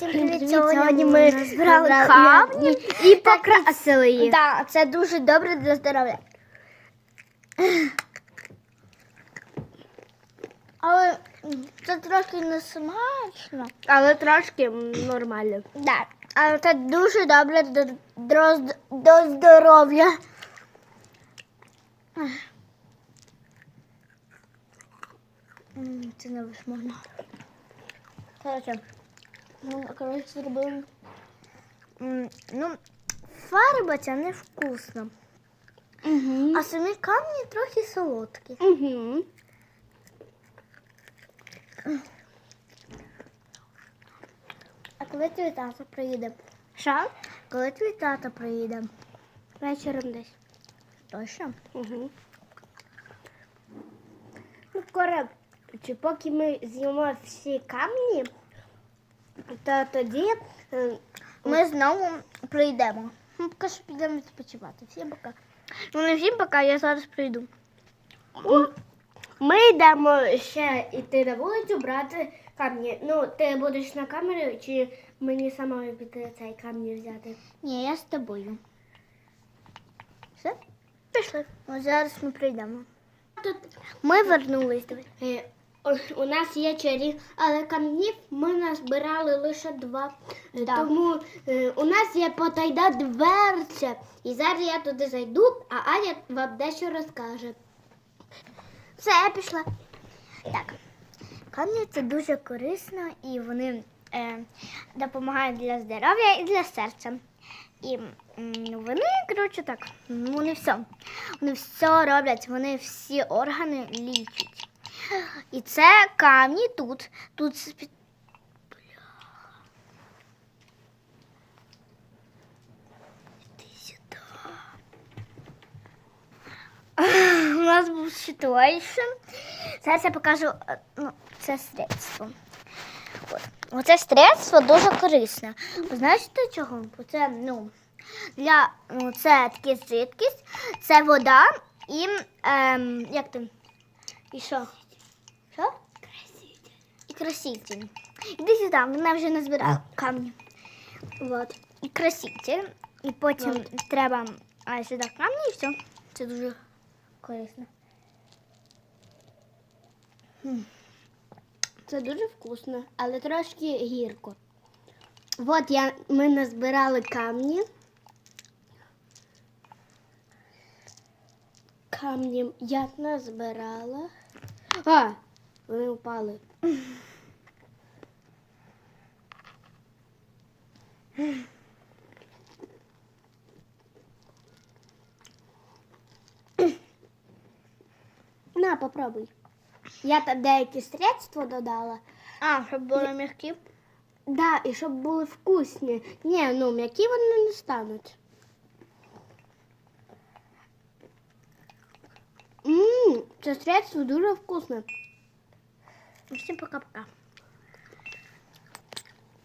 Всім Привіт, сьогодні ми збирали камні і покрасили їх. Так, це дуже добре для здоров'я. Але це трохи не смачно. Але трошки нормально. Так, але це дуже добре до, до, до здоров'я. Це не можна. Коротше, ну, коротше, зробили. Ну, фарба ця невкусна. Угу. А самі камні трохи солодкі. Угу. А коли твій тато приїде? Що? Коли твій тато приїде? Вечором десь. Точно? Угу. Ну, скоро, чи поки ми з'їмо всі камні, то тоді е, Ми знову прийдемо. Ми поки що підемо відпочивати. Всім пока. Ну не всім пока, я зараз прийду. ми йдемо ще йти на вулицю брати камні. Ну, ти будеш на камері, чи мені самою піти цей камні взяти? Ні, я з тобою. Все? Пішли. Ось зараз ми прийдемо. Тут Ми вернулись. У нас є чарі, але камнів ми назбирали лише два. Так. Тому е, у нас є потайда дверця. І зараз я туди зайду, а Аня вам дещо розкаже. Все, я пішла. Так. Камні це дуже корисно і вони е, допомагають для здоров'я і для серця. І вони, коротше, так, вони все. Вони все роблять, вони всі органи лічать. І це камні тут. Тут сюди. У нас був ситуація. Зараз я покажу е, ну, це средство. От. Оце средство дуже корисне. Знаєте чого? Це, ну, для, ну, це таке жидкість, це вода і ем, як там? І? Що? Краситель. Іди сюди, вона вже не збирала камні. От. І краситель. І потім треба а, сюди камні і все. Це дуже корисно. Це дуже вкусно, але трошки гірко. От я, ми назбирали камні. Камні я назбирала. А, вони впали. На, попробуй. Я там деякі средства додала. А, щоб були м'які. Да, і щоб були вкусні. Ні, ну м'які вони не стануть. Ммм, це средство дуже вкусне. Всім пока-пока.